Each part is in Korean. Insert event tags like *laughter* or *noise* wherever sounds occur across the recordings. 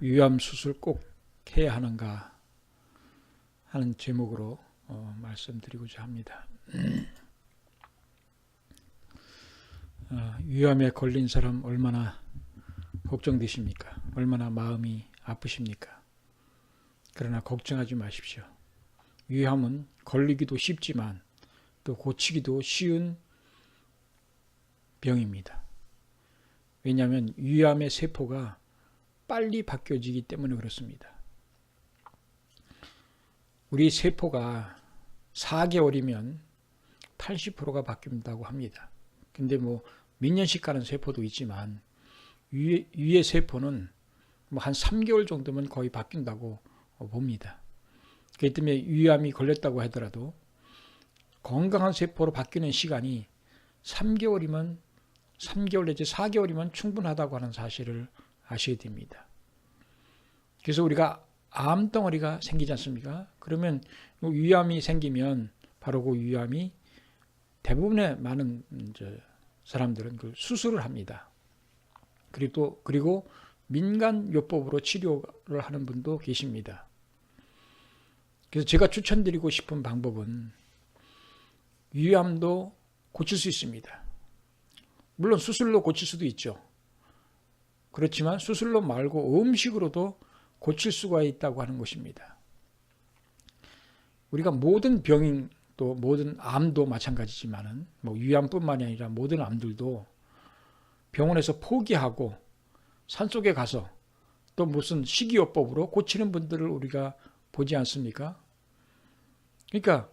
위암 수술 꼭 해야 하는가 하는 제목으로 어, 말씀드리고자 합니다. *clears throat* 어, 위암에 걸린 사람 얼마나 걱정되십니까? 얼마나 마음이 아프십니까? 그러나 걱정하지 마십시오. 위암은 걸리기도 쉽지만 또 고치기도 쉬운 병입니다. 왜냐하면 위암의 세포가 빨리 바뀌어지기 때문에 그렇습니다. 우리 세포가 4개월이면 80%가 바뀐다고 합니다. 근데 뭐 몇 년씩 가는 세포도 있지만 위의, 위의 세포는 뭐 한 3개월 정도면 거의 바뀐다고 봅니다. 그렇기 때문에 위암이 걸렸다고 하더라도 건강한 세포로 바뀌는 시간이 3개월이면 3개월 내지 4개월이면 충분하다고 하는 사실을 아셔야 됩니다. 그래서 우리가 암 덩어리가 생기지 않습니까? 그러면 위암이 생기면 바로 그 위암이 대부분의 많은 사람들은 그 수술을 합니다. 그리고 또 그리고 민간 요법으로 치료를 하는 분도 계십니다. 그래서 제가 추천드리고 싶은 방법은 위암도 고칠 수 있습니다. 물론 수술로 고칠 수도 있죠. 그렇지만 수술로 말고 음식으로도 고칠 수가 있다고 하는 것입니다. 우리가 모든 병인 또 모든 암도 마찬가지지만은 뭐 위암뿐만이 아니라 모든 암들도 병원에서 포기하고 산속에 가서 또 무슨 식이요법으로 고치는 분들을 우리가 보지 않습니까? 그러니까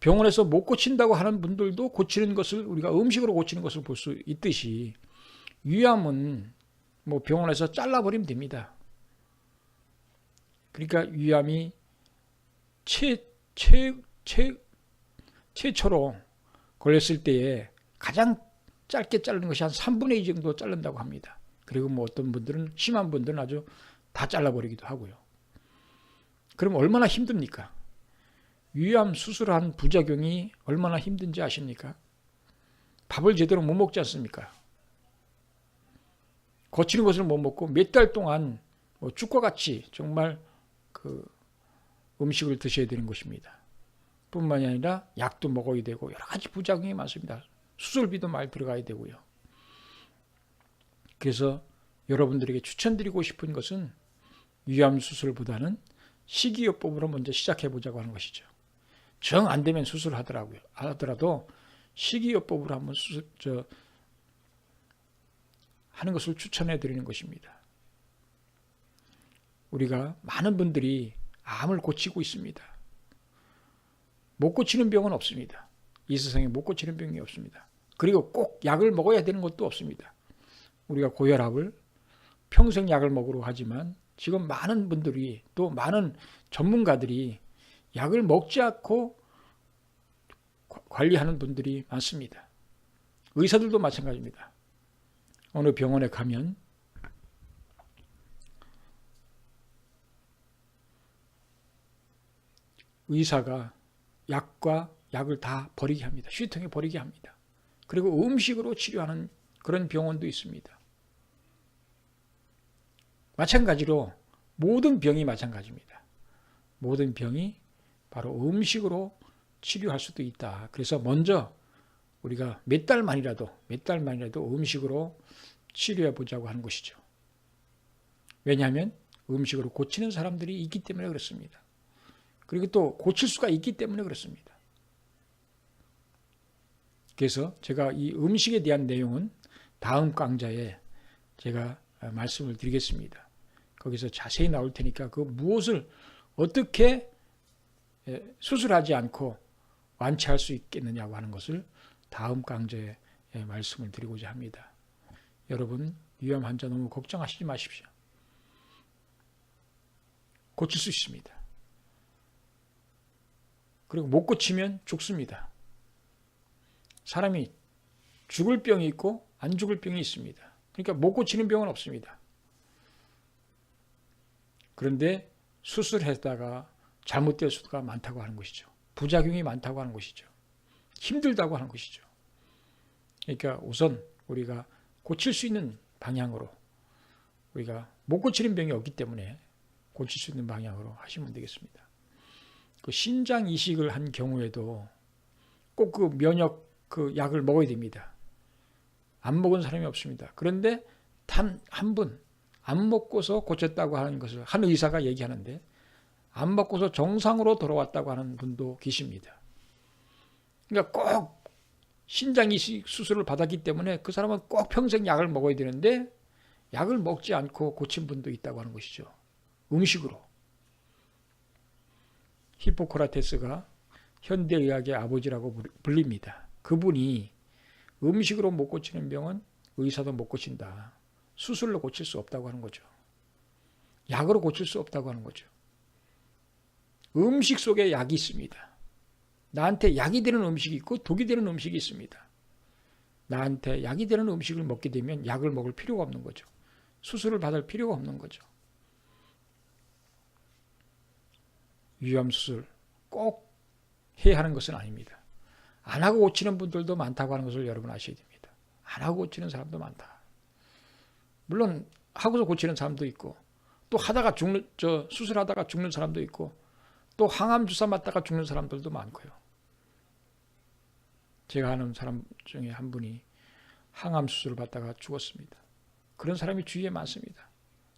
병원에서 못 고친다고 하는 분들도 고치는 것을 우리가 음식으로 고치는 것을 볼 수 있듯이 위암은 뭐 병원에서 잘라버리면 됩니다. 그러니까 위암이 최, 최, 최, 최초로 걸렸을 때에 가장 짧게 자르는 것이 한 3분의 2 정도 자른다고 합니다. 그리고 뭐 어떤 분들은 심한 분들은 아주 다 잘라버리기도 하고요. 그럼 얼마나 힘듭니까? 위암 수술한 부작용이 얼마나 힘든지 아십니까? 밥을 제대로 못 먹지 않습니까? 거치는 것을 못 먹고 몇 달 동안 뭐 죽과 같이 정말 그 음식을 드셔야 되는 것입니다. 뿐만이 아니라 약도 먹어야 되고 여러 가지 부작용이 많습니다. 수술비도 많이 들어가야 되고요. 그래서 여러분들에게 추천드리고 싶은 것은 위암 수술보다는 식이요법으로 먼저 시작해 보자고 하는 것이죠. 정 안 되면 수술하더라고요. 하더라도 식이요법으로 한번 수술, 저, 하는 것을 추천해 드리는 것입니다. 우리가 많은 분들이 암을 고치고 있습니다. 못 고치는 병은 없습니다. 이 세상에 못 고치는 병이 없습니다. 그리고 꼭 약을 먹어야 되는 것도 없습니다. 우리가 고혈압을 평생 약을 먹으러 하지만 지금 많은 분들이 또 많은 전문가들이 약을 먹지 않고 관리하는 분들이 많습니다. 의사들도 마찬가지입니다. 어느 병원에 가면 의사가 약과 약을 다 버리게 합니다. 휴통에 버리게 합니다. 그리고 음식으로 치료하는 그런 병원도 있습니다. 마찬가지로 모든 병이 마찬가지입니다. 모든 병이 바로 음식으로 치료할 수도 있다. 그래서 먼저 우리가 몇 달만이라도 몇 달만이라도 음식으로 치료해 보자고 하는 것이죠. 왜냐하면 음식으로 고치는 사람들이 있기 때문에 그렇습니다. 그리고 또 고칠 수가 있기 때문에 그렇습니다. 그래서 제가 이 음식에 대한 내용은 다음 강좌에 제가 말씀을 드리겠습니다. 거기서 자세히 나올 테니까 그 무엇을 어떻게 수술하지 않고 완치할 수 있겠느냐고 하는 것을 다음 강좌에 말씀을 드리고자 합니다. 여러분 위암 환자 너무 걱정하시지 마십시오. 고칠 수 있습니다. 그리고 못 고치면 죽습니다. 사람이 죽을 병이 있고 안 죽을 병이 있습니다. 그러니까 못 고치는 병은 없습니다. 그런데 수술했다가 잘못될 수가 많다고 하는 것이죠. 부작용이 많다고 하는 것이죠. 힘들다고 하는 것이죠. 그러니까 우선 우리가 고칠 수 있는 방향으로 우리가 못 고치는 병이 없기 때문에 고칠 수 있는 방향으로 하시면 되겠습니다. 그 신장 이식을 한 경우에도 꼭 그 면역 그 약을 먹어야 됩니다. 안 먹은 사람이 없습니다. 그런데 단 한 분 안 먹고서 고쳤다고 하는 것을 한 의사가 얘기하는데 안 먹고서 정상으로 돌아왔다고 하는 분도 계십니다. 그러니까 꼭 신장 이식 수술을 받았기 때문에 그 사람은 꼭 평생 약을 먹어야 되는데 약을 먹지 않고 고친 분도 있다고 하는 것이죠. 음식으로. 히포크라테스가 현대의학의 아버지라고 불립니다. 그분이 음식으로 못 고치는 병은 의사도 못 고친다. 수술로 고칠 수 없다고 하는 거죠. 약으로 고칠 수 없다고 하는 거죠. 음식 속에 약이 있습니다. 나한테 약이 되는 음식이 있고 독이 되는 음식이 있습니다. 나한테 약이 되는 음식을 먹게 되면 약을 먹을 필요가 없는 거죠. 수술을 받을 필요가 없는 거죠. 위암 수술 꼭 해야 하는 것은 아닙니다. 안 하고 고치는 분들도 많다고 하는 것을 여러분 아셔야 됩니다. 안 하고 고치는 사람도 많다. 물론 하고서 고치는 사람도 있고 또 하다가 죽는 저 수술하다가 죽는 사람도 있고 또 항암 주사 맞다가 죽는 사람들도 많고요. 제가 아는 사람 중에 한 분이 항암 수술을 받다가 죽었습니다. 그런 사람이 주위에 많습니다.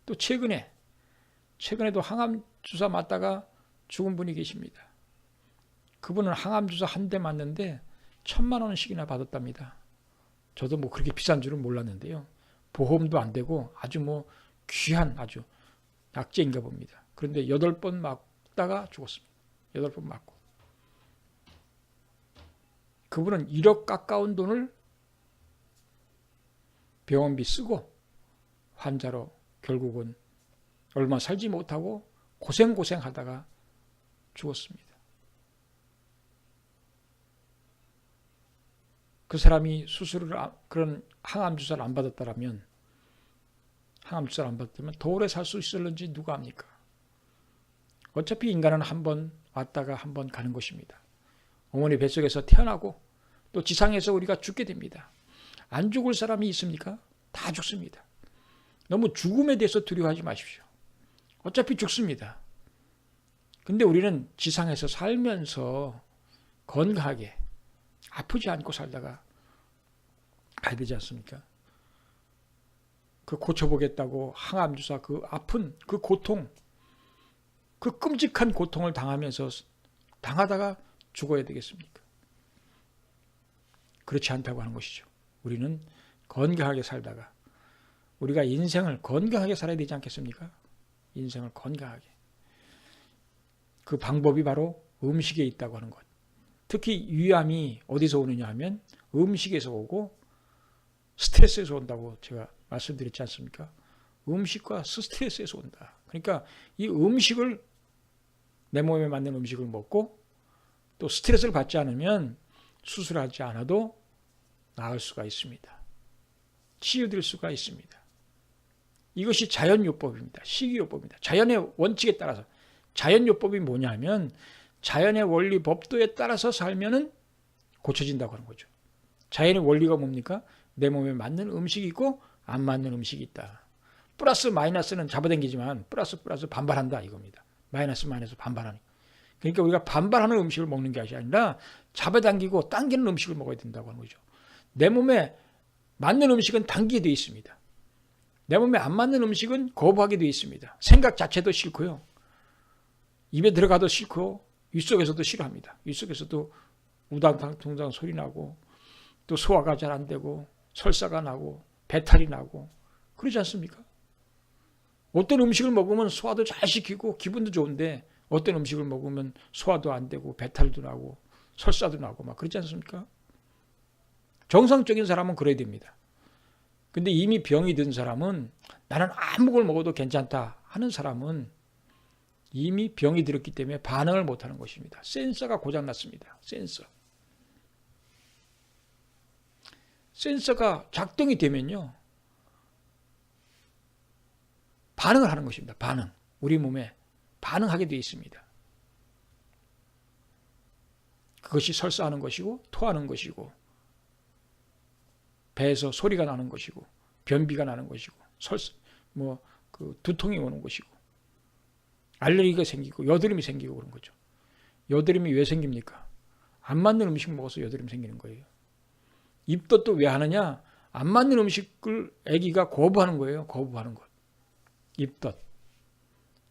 또 최근에 최근에도 항암 주사 맞다가 죽은 분이 계십니다. 그분은 항암 주사 한 대 맞는데 천만 원씩이나 받았답니다. 저도 뭐 그렇게 비싼 줄은 몰랐는데요. 보험도 안 되고 아주 뭐 귀한 아주 약재인가 봅니다. 그런데 여덟 번 맞다가 죽었습니다. 여덟 번 맞고. 그분은 1억 가까운 돈을 병원비 쓰고 환자로 결국은 얼마 살지 못하고 고생고생 하다가 죽었습니다. 그 사람이 수술을 그런 항암 주사를 안 받았다라면 항암 주사를 안 받았다면 더 오래 살 수 있을는지 누가 압니까? 어차피 인간은 한 번 왔다가 한 번 가는 것입니다. 어머니 뱃속에서 태어나고 또 지상에서 우리가 죽게 됩니다. 안 죽을 사람이 있습니까? 다 죽습니다. 너무 죽음에 대해서 두려워하지 마십시오. 어차피 죽습니다. 근데 우리는 지상에서 살면서 건강하게 아프지 않고 살다가 가야 되지 않습니까? 그 고쳐보겠다고 항암 주사 그 아픈 그 고통 그 끔찍한 고통을 당하면서 당하다가 죽어야 되겠습니까? 그렇지 않다고 하는 것이죠. 우리는 건강하게 살다가 우리가 인생을 건강하게 살아야 되지 않겠습니까? 인생을 건강하게. 그 방법이 바로 음식에 있다고 하는 것. 특히 위암이 어디서 오느냐 하면 음식에서 오고 스트레스에서 온다고 제가 말씀드렸지 않습니까? 음식과 스트레스에서 온다. 그러니까 이 음식을 내 몸에 맞는 음식을 먹고 또 스트레스를 받지 않으면 수술하지 않아도 나을 수가 있습니다. 치유될 수가 있습니다. 이것이 자연요법입니다. 식이요법입니다. 자연의 원칙에 따라서 자연요법이 뭐냐면 자연의 원리 법도에 따라서 살면은 고쳐진다고 하는 거죠. 자연의 원리가 뭡니까? 내 몸에 맞는 음식이 있고 안 맞는 음식이 있다. 플러스 마이너스는 잡아당기지만 플러스 플러스 반발한다 이겁니다. 마이너스 마이너스 반발하는. 그러니까 우리가 반발하는 음식을 먹는 게 아니라 잡아당기고 당기는 음식을 먹어야 된다고 하는 거죠. 내 몸에 맞는 음식은 당기게 되어 있습니다. 내 몸에 안 맞는 음식은 거부하게 되어 있습니다. 생각 자체도 싫고요. 입에 들어가도 싫고 윗속에서도 싫어합니다. 윗속에서도 우당탕통당 소리 나고 또 소화가 잘 안 되고 설사가 나고 배탈이 나고 그러지 않습니까? 어떤 음식을 먹으면 소화도 잘 시키고 기분도 좋은데 어떤 음식을 먹으면 소화도 안 되고 배탈도 나고 설사도 나고 막 그렇지 않습니까? 정상적인 사람은 그래야 됩니다. 근데 이미 병이 든 사람은 나는 아무 걸 먹어도 괜찮다 하는 사람은 이미 병이 들었기 때문에 반응을 못하는 것입니다. 센서가 고장났습니다. 센서. 센서가 작동이 되면요. 반응을 하는 것입니다. 반응. 우리 몸에 반응하게 되어 있습니다. 그것이 설사하는 것이고 토하는 것이고 배에서 소리가 나는 것이고 변비가 나는 것이고 설뭐그 두통이 오는 것이고 알레르기가 생기고 여드름이 생기고 그런 거죠. 여드름이 왜 생깁니까? 안 맞는 음식 먹어서 여드름 생기는 거예요. 입덧도 왜 하느냐? 안 맞는 음식을 아기가 거부하는 거예요. 거부하는 것. 입덧.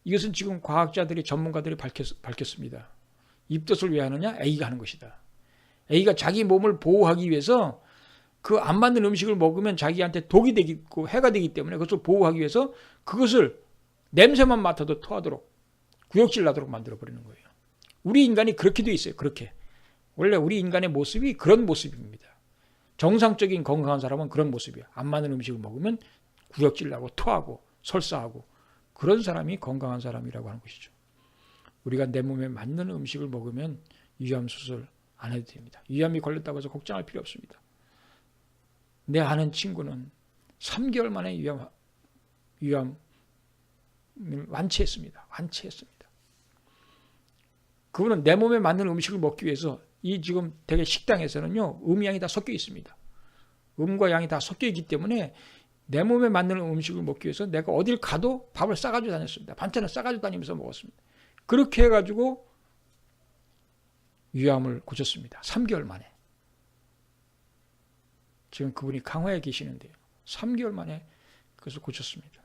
이것은 지금 과학자들이 전문가들이 밝혔, 밝혔습니다. 입덧을 왜 하느냐? 아기가 하는 것이다. 아기가 자기 몸을 보호하기 위해서 그 안 맞는 음식을 먹으면 자기한테 독이 되고 해가 되기 때문에 그것을 보호하기 위해서 그것을 냄새만 맡아도 토하도록 구역질 나도록 만들어 버리는 거예요. 우리 인간이 그렇게 돼 있어요. 그렇게. 원래 우리 인간의 모습이 그런 모습입니다. 정상적인 건강한 사람은 그런 모습이야. 안 맞는 음식을 먹으면 구역질 나고 토하고 설사하고 그런 사람이 건강한 사람이라고 하는 것이죠. 우리가 내 몸에 맞는 음식을 먹으면 위암 수술 안 해도 됩니다. 위암이 걸렸다고 해서 걱정할 필요 없습니다. 내 아는 친구는 3개월 만에 위암, 위암을 완치했습니다. 완치했습니다. 그분은 내 몸에 맞는 음식을 먹기 위해서 이 지금 되게 식당에서는요, 음양이 다 섞여 있습니다. 음과 양이 다 섞여 있기 때문에 내 몸에 맞는 음식을 먹기 위해서 내가 어딜 가도 밥을 싸가지고 다녔습니다. 반찬을 싸가지고 다니면서 먹었습니다. 그렇게 해가지고 위암을 고쳤습니다. 3개월 만에. 지금 그분이 강화에 계시는데요. 3개월 만에 그것을 고쳤습니다.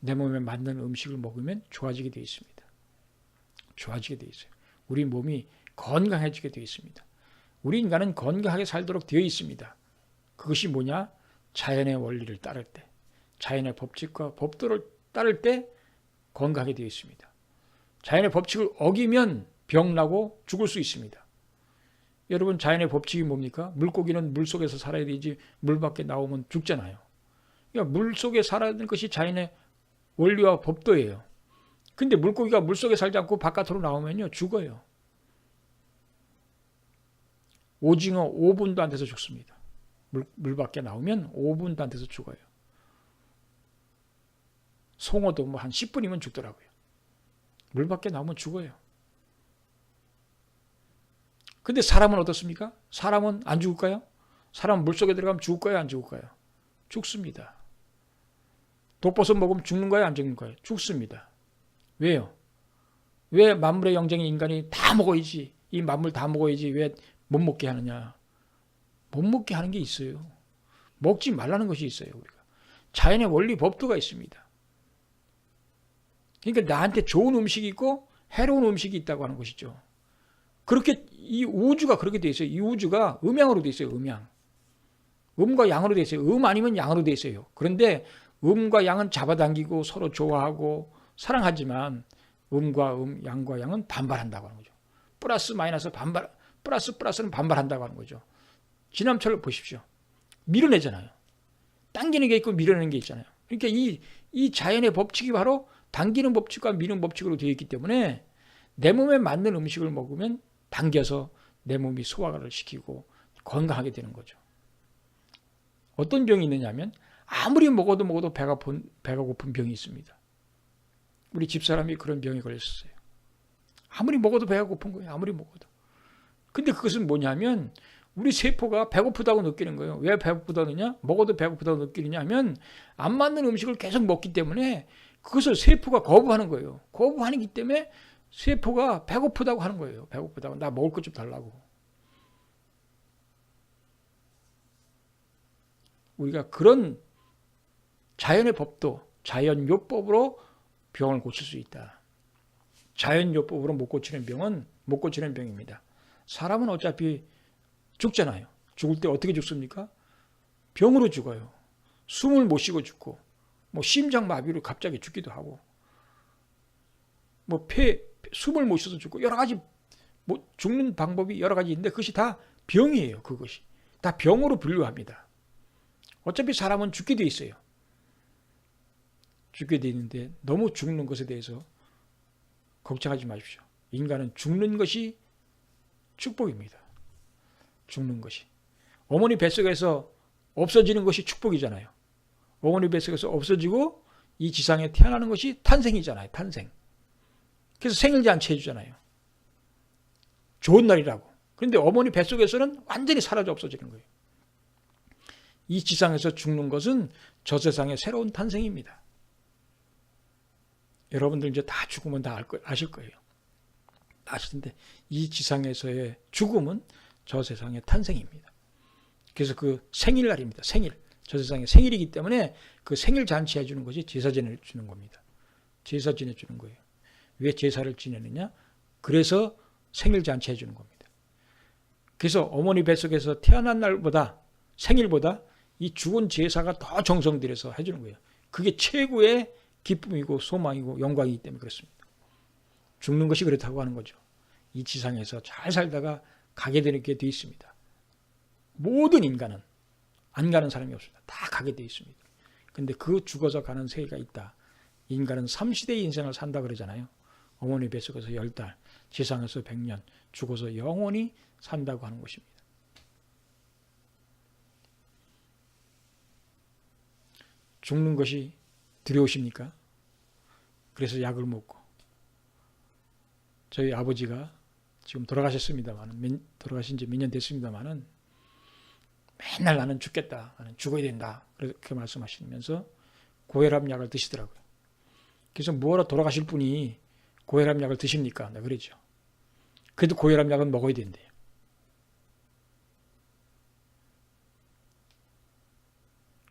내 몸에 맞는 음식을 먹으면 좋아지게 되어 있습니다. 좋아지게 되어 있어요. 우리 몸이 건강해지게 되어 있습니다. 우리 인간은 건강하게 살도록 되어 있습니다. 그것이 뭐냐? 자연의 원리를 따를 때, 자연의 법칙과 법도를 따를 때 건강하게 되어 있습니다. 자연의 법칙을 어기면 병나고 죽을 수 있습니다. 여러분 자연의 법칙이 뭡니까? 물고기는 물 속에서 살아야 되지 물 밖에 나오면 죽잖아요. 그러니까 물 속에 살아야 되는 것이 자연의 원리와 법도예요. 근데 물고기가 물 속에 살지 않고 바깥으로 나오면요 죽어요. 오징어 5분도 안 돼서 죽습니다. 물, 물 밖에 나오면 5분도 안 돼서 죽어요. 송어도 뭐 한 10분이면 죽더라고요. 물 밖에 나오면 죽어요. 근데 사람은 어떻습니까? 사람은 안 죽을까요? 사람은 물속에 들어가면 죽을까요? 안 죽을까요? 죽습니다. 독버섯 먹으면 죽는 거예요? 안 죽는 거예요? 죽습니다. 왜요? 왜 만물의 영장인 인간이 다 먹어야지, 이 만물 다 먹어야지 왜 못 먹게 하느냐? 못 먹게 하는 게 있어요. 먹지 말라는 것이 있어요, 우리가. 자연의 원리 법도가 있습니다. 그러니까 나한테 좋은 음식이 있고 해로운 음식이 있다고 하는 것이죠. 그렇게 이 우주가 그렇게 돼 있어요. 이 우주가 음양으로 돼 있어요. 음양. 음과 양으로 돼 있어요. 음 아니면 양으로 돼 있어요. 그런데 음과 양은 잡아당기고 서로 좋아하고 사랑하지만 음과 음, 양과 양은 반발한다고 하는 거죠. 플러스 마이너스 반발, 플러스 플러스는 반발한다고 하는 거죠. 지남철을 보십시오. 밀어내잖아요. 당기는 게 있고 밀어내는 게 있잖아요. 그러니까 이, 이 자연의 법칙이 바로 당기는 법칙과 미는 법칙으로 되어 있기 때문에 내 몸에 맞는 음식을 먹으면 당겨서 내 몸이 소화를 시키고 건강하게 되는 거죠. 어떤 병이 있느냐면 아무리 먹어도 먹어도 배가, 본, 배가 고픈 병이 있습니다. 우리 집사람이 그런 병에 걸렸어요. 아무리 먹어도 배가 고픈 거예요. 아무리 먹어도. 근데 그것은 뭐냐면 우리 세포가 배고프다고 느끼는 거예요. 왜 배고프다느냐? 먹어도 배고프다고 느끼느냐 하면 안 맞는 음식을 계속 먹기 때문에 그것을 세포가 거부하는 거예요. 거부하기 때문에 세포가 배고프다고 하는 거예요. 배고프다고. 나 먹을 것 좀 달라고. 우리가 그런 자연의 법도 자연요법으로 병을 고칠 수 있다. 자연요법으로 못 고치는 병은 못 고치는 병입니다. 사람은 어차피 죽잖아요. 죽을 때 어떻게 죽습니까? 병으로 죽어요. 숨을 못 쉬고 죽고, 뭐 심장 마비로 갑자기 죽기도 하고, 뭐 폐, 숨을 못 쉬어서 죽고 여러 가지 뭐 죽는 방법이 여러 가지 있는데 그것이 다 병이에요. 그것이 다 병으로 분류합니다. 어차피 사람은 죽게 돼 있어요. 죽게 돼 있는데 너무 죽는 것에 대해서 걱정하지 마십시오. 인간은 죽는 것이 축복입니다. 죽는 것이. 어머니 뱃속에서 없어지는 것이 축복이잖아요. 어머니 뱃속에서 없어지고 이 지상에 태어나는 것이 탄생이잖아요. 탄생. 그래서 생일 잔치 해주잖아요. 좋은 날이라고. 그런데 어머니 뱃속에서는 완전히 사라져 없어지는 거예요. 이 지상에서 죽는 것은 저 세상의 새로운 탄생입니다. 여러분들 이제 다 죽으면 다 아실 거예요. 아실 텐데 이 지상에서의 죽음은 저 세상의 탄생입니다. 그래서 그 생일날입니다. 생일. 저 세상의 생일이기 때문에 그 생일 잔치 해 주는 것이 제사 지내 주는 겁니다. 제사 지내 주는 거예요. 왜 제사를 지내느냐? 그래서 생일 잔치 해 주는 겁니다. 그래서 어머니 뱃속에서 태어난 날보다 생일보다 이 죽은 제사가 더 정성 들여서 해주는 거예요. 그게 최고의 기쁨이고 소망이고 영광이기 때문에 그렇습니다. 죽는 것이 그렇다고 하는 거죠. 이 지상에서 잘 살다가 가게 되는 게 되어 있습니다. 모든 인간은 안 가는 사람이 없습니다. 다 가게 되어 있습니다. 근데 그 죽어서 가는 세계가 있다. 인간은 삼시대의 인생을 산다 그러잖아요. 어머니 뱃속에서 열 달, 지상에서 백년, 죽어서 영원히 산다고 하는 것입니다. 죽는 것이 두려우십니까? 그래서 약을 먹고 저희 아버지가 지금 돌아가셨습니다만 돌아가신 지 몇 년 됐습니다만은 맨날 나는 죽겠다. 나는 죽어야 된다. 그렇게 말씀하시면서 고혈압 약을 드시더라고요. 그래서 뭐하러 돌아가실 분이 고혈압 약을 드십니까? 네, 그러죠. 그래도 고혈압 약은 먹어야 된대요.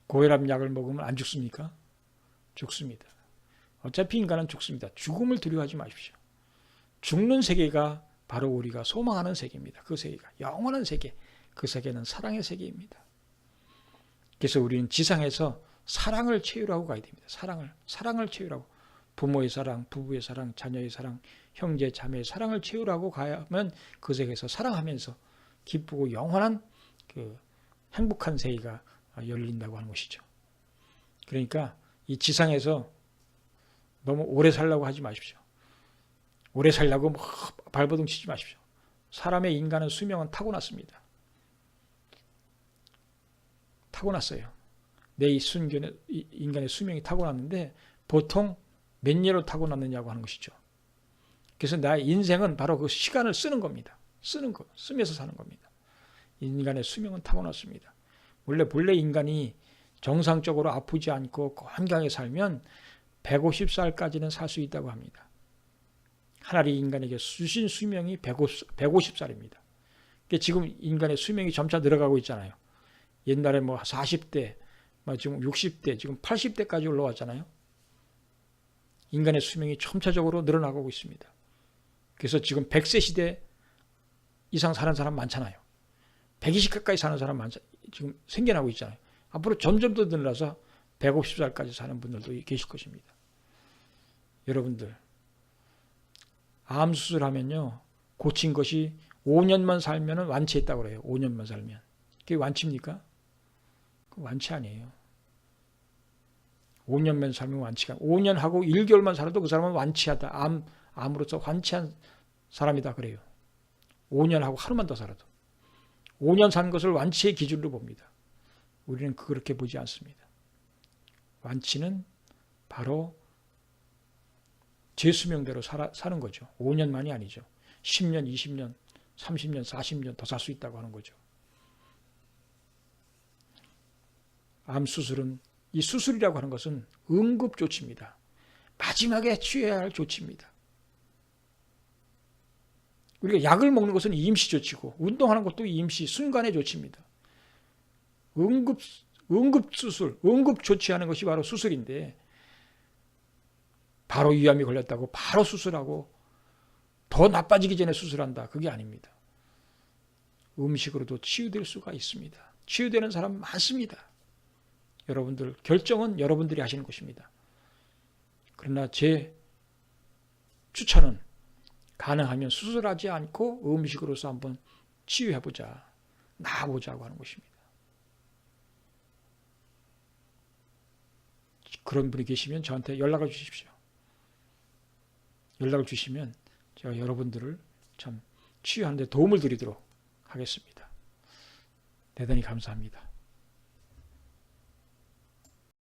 고혈압 약을 먹으면 안 죽습니까? 죽습니다. 어차피 인간은 죽습니다. 죽음을 두려워하지 마십시오. 죽는 세계가 바로 우리가 소망하는 세계입니다. 그 세계가 영원한 세계. 그 세계는 사랑의 세계입니다. 그래서 우리는 지상에서 사랑을 채우라고 가야 됩니다. 사랑을 사랑을 채우라고 부모의 사랑, 부부의 사랑, 자녀의 사랑, 형제 자매의 사랑을 채우라고 가면 그 세계에서 사랑하면서 기쁘고 영원한 그 행복한 세계가 열린다고 하는 것이죠. 그러니까 이 지상에서 너무 오래 살라고 하지 마십시오. 오래 살라고 뭐 발버둥 치지 마십시오. 사람의 인간의 수명은 타고났습니다. 타고났어요. 내 이 순견의 인간의 수명이 타고났는데 보통 몇 년을 타고났느냐고 하는 것이죠. 그래서 나의 인생은 바로 그 시간을 쓰는 겁니다. 쓰는 거, 쓰면서 사는 겁니다. 인간의 수명은 타고났습니다. 원래 본래 인간이 정상적으로 아프지 않고 건강하게 살면 150살까지는 살 수 있다고 합니다. 하나님 인간에게 수신 수명이 150, 150살입니다. 지금 인간의 수명이 점차 늘어가고 있잖아요. 옛날에 뭐 40대, 뭐 지금 60대, 지금 80대까지 올라왔잖아요. 인간의 수명이 점차적으로 늘어나고 있습니다. 그래서 지금 100세 시대 이상 사는 사람 많잖아요. 120 가까이 사는 사람 많 지금 생겨나고 있잖아요. 앞으로 점점 더 늘어나서 150살까지 사는 분들도 계실 것입니다. 여러분들 암 수술하면요 고친 것이 5년만 살면 완치했다고 그래요. 5년만 살면 그게 완치입니까? 완치 아니에요. 5년만 살면 완치가 5년 하고 1개월만 살아도 그 사람은 완치하다. 암, 암으로서 완치한 사람이다 그래요. 5년 하고 하루만 더 살아도. 5년 산 것을 완치의 기준으로 봅니다. 우리는 그렇게 보지 않습니다. 완치는 바로 제 수명대로 살아, 사는 거죠. 5년만이 아니죠. 10년, 20년, 30년, 40년 더 살 수 있다고 하는 거죠. 암 수술은 이 수술이라고 하는 것은 응급 조치입니다. 마지막에 취해야 할 조치입니다. 우리가 약을 먹는 것은 임시 조치고 운동하는 것도 임시 순간의 조치입니다. 응급 응급 수술, 응급 조치하는 것이 바로 수술인데 바로 위암이 걸렸다고 바로 수술하고 더 나빠지기 전에 수술한다. 그게 아닙니다. 음식으로도 치유될 수가 있습니다. 치유되는 사람 많습니다. 여러분들 결정은 여러분들이 하시는 것입니다. 그러나 제 추천은 가능하면 수술하지 않고 음식으로서 한번 치유해보자, 나아보자고 하는 것입니다. 그런 분이 계시면 저한테 연락을 주십시오. 연락을 주시면 제가 여러분들을 참 치유하는 데 도움을 드리도록 하겠습니다. 대단히 감사합니다.